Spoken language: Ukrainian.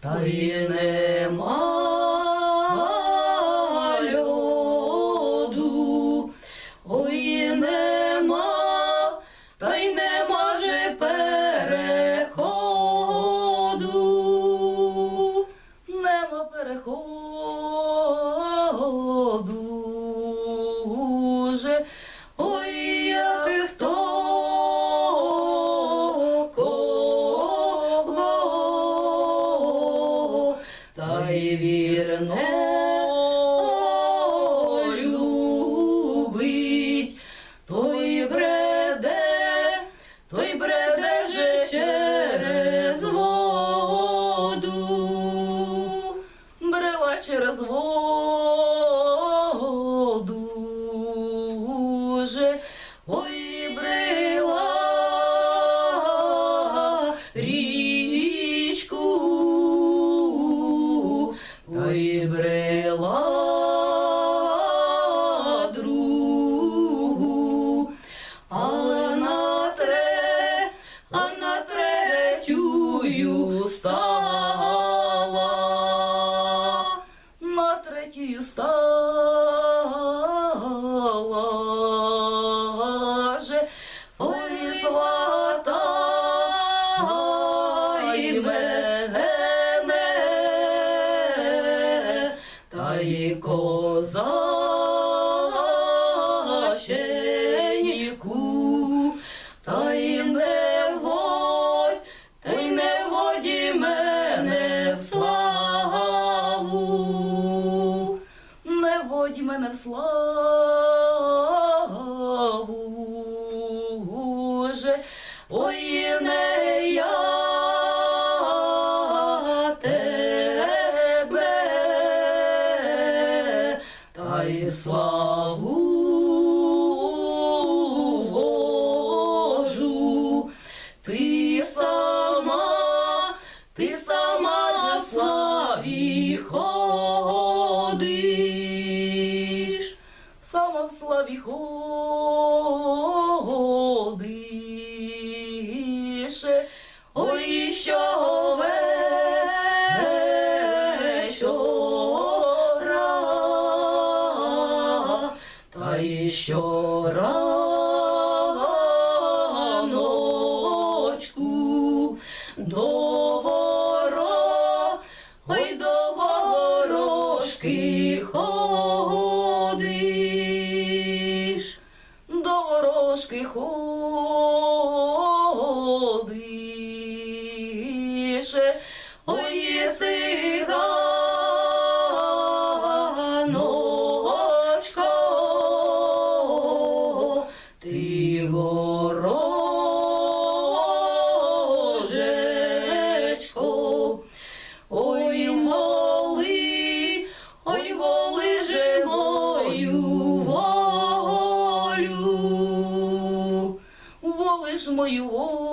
Та й нема ой, як хто кого, та й вірно той бреде, той бреде через воду, брела через воду ой, брела ой, свата й мене, та й козаченьку, та й не водь, та й не воді мене в славу, не водь мене в славу ой, не тебе, та й славу ти сама, ти сама в славі ходиш, сама в славі ходиш, ой, що вечора, та й що раночку до воро, ой, до ворожки ходиш, до ворожки ходиш, ой, циганочко, ти ворожечко, ой, моли, ой, воли же мою волю, воли ж мою.